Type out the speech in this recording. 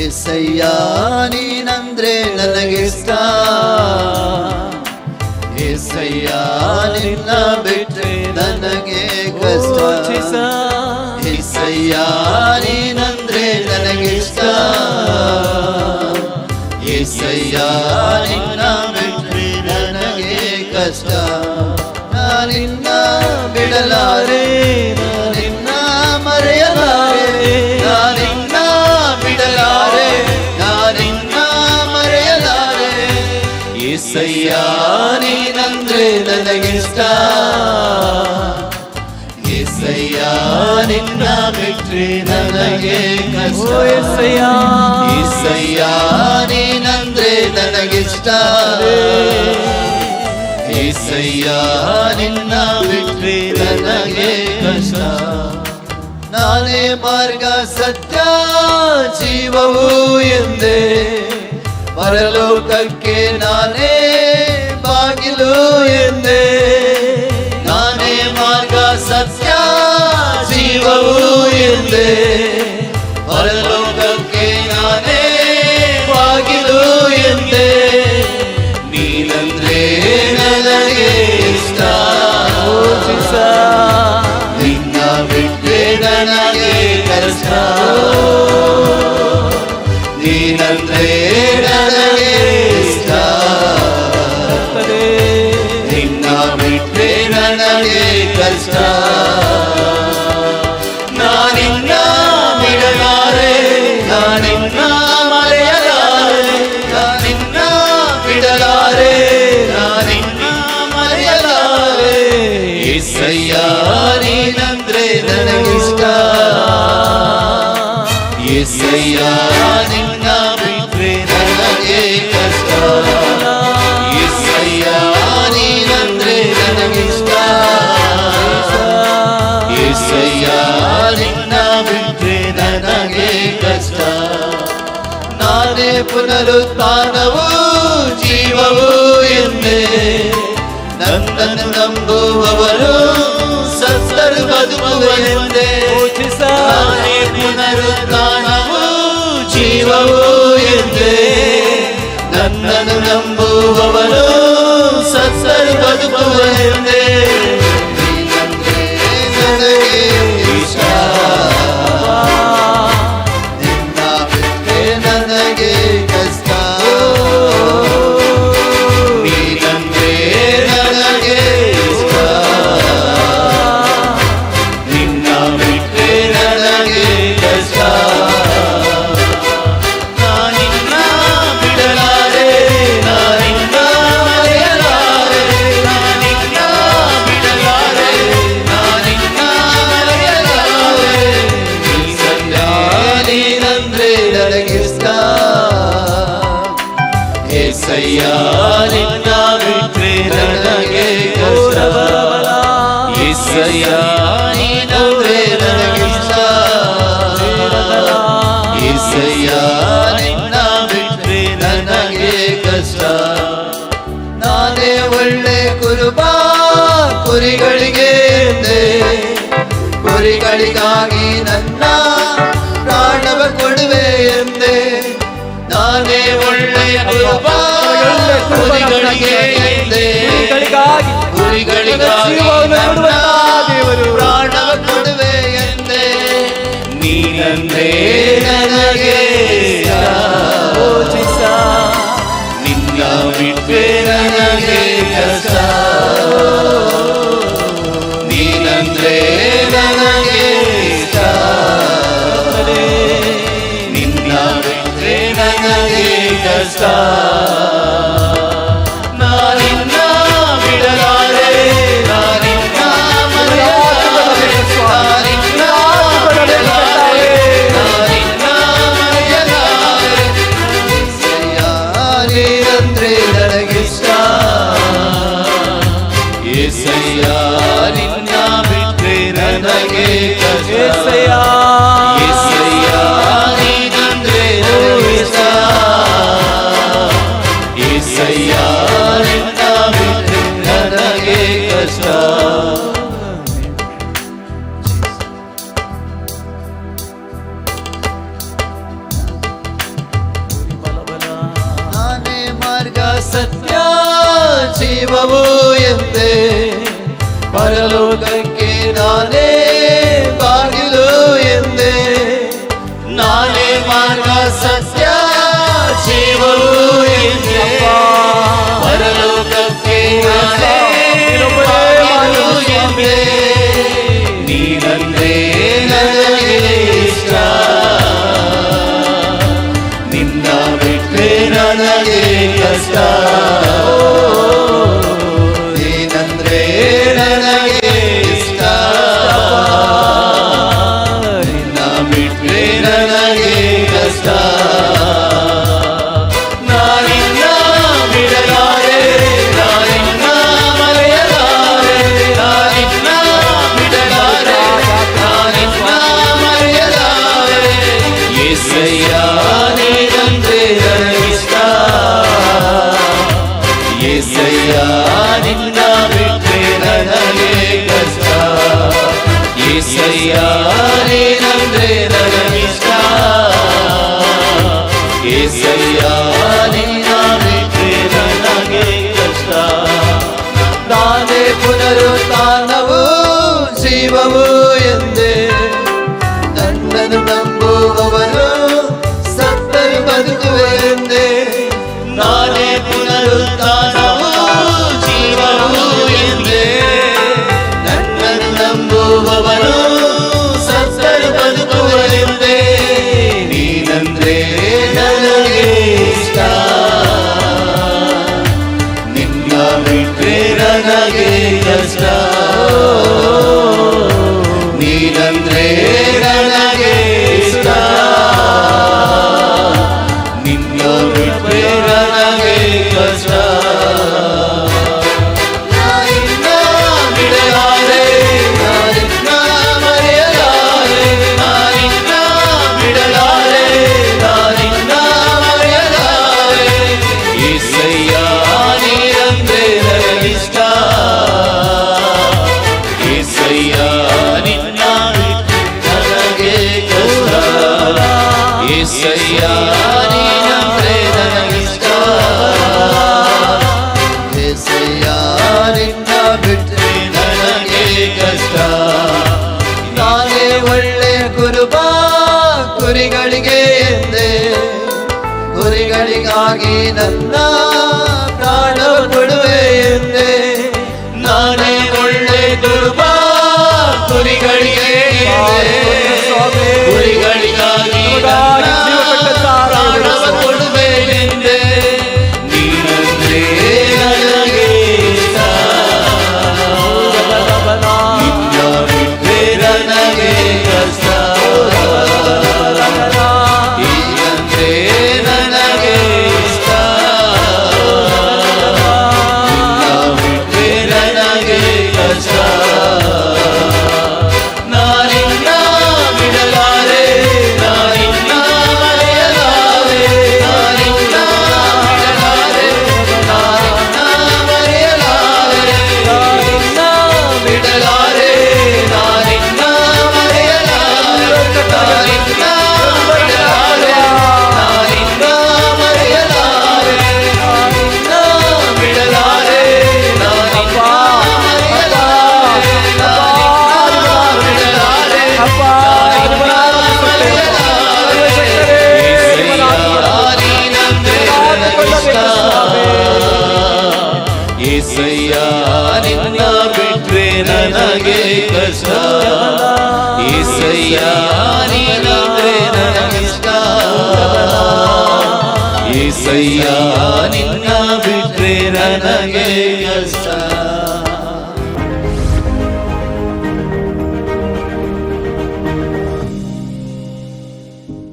ಏಸಯ್ಯ ನೀನಂದ್ರೆ ನನಗಿಷ್ಟ. ಏಸಯ್ಯ ನಿನ್ನ ಬಿಟ್ಟರೆ ನನಗೆ ಕಷ್ಟ. ಏಸಯ್ಯ ನೀನು ಏಸಯ್ಯ ನೀನಂದ್ರೆ ನನಗಿಷ್ಟ ಏಸಯ್ಯ ನಿನ್ನ ಬಿಟ್ರೆ ನನಗೆ ಕಷ್ಟ ಏಸಯ್ಯ ನೀನಂದ್ರೆ ನನಗಿಷ್ಟ ಏಸಯ್ಯ ನಿನ್ನ ಬಿಟ್ರೆ ನನಗೆ ಕಷ್ಟ ನಾನೇ ಮಾರ್ಗ ಸತ್ಯ ಜೀವವು ಎಂದೇ ಪರಲೋಕಕ್ಕೆ ನಾನೇ ಬಾಗಿಲು ಎಂದೇ ನಾನೇ ಮಾರ್ಗ ಸತ್ಯ ಜೀವವು ಎಂದೇ ಏಸಯ್ಯ ನಿನ್ನ ಬಿಟ್ರೆ ನನಗೆ ಕಷ್ಟ ಏಸಯ್ಯ ನೀನಂದ್ರೆ ನನಗಿಷ್ಟ ಏಸಯ್ಯ ನಿನ್ನ ಬಿಟ್ರೆ ನನಗೆ ಕಷ್ಟ ನಾನೇ ಪುನರುತ್ಥಾನವು ಜೀವವು ಎಂದೇ ನನ್ನನ್ನು ನಂಬುವವರು ಸತ್ತರು ಬದುಕುವರೆಂದೇ ನಾನೇ ಕುರಿಗಳಿಗಾಗಿ ನನ್ನ ಪ್ರಾಣವ ಕೊಡುವೆ ಎಂದೆ ನಾನೇ ಒಳ್ಳೆ ಕುರುಬ ಕುರಿಗಳಿಗೆ ಎಂದೆ ಕುರಿಗಳಿಗಾಗಿ ನನ್ನ ಪ್ರಾಣವ ಕೊಡುವೆ ಎಂದೆ ನೀನಂದ್ರೆ ನನಗೆ Krishna. star. ಸತ್ಯ ಜೀವವು Krishna Glory ಕಷ್ಟ ನಾನೇ ಒಳ್ಳೆ ಗುರುಬಾ ಗುರಿಗಳಿಗೆ ಎಂದೆ ಗುರಿಗಳಿಗಾಗಿ ನನ್ನ ಪ್ರಾಣ ಕೊಡುವೆ ಎಂದೆ ನಾನೇ ಒಳ್ಳೆ ಗುರುಬಾ ಗುರಿಗಳಿಗೆ ಗುರಿಗಳ ఏసయ్యా నీ నామే నమిస్తా ఏసయ్యా నిన్న ಬಿಟ್ರೆ ನನಗೆ ಕಷ್ಟ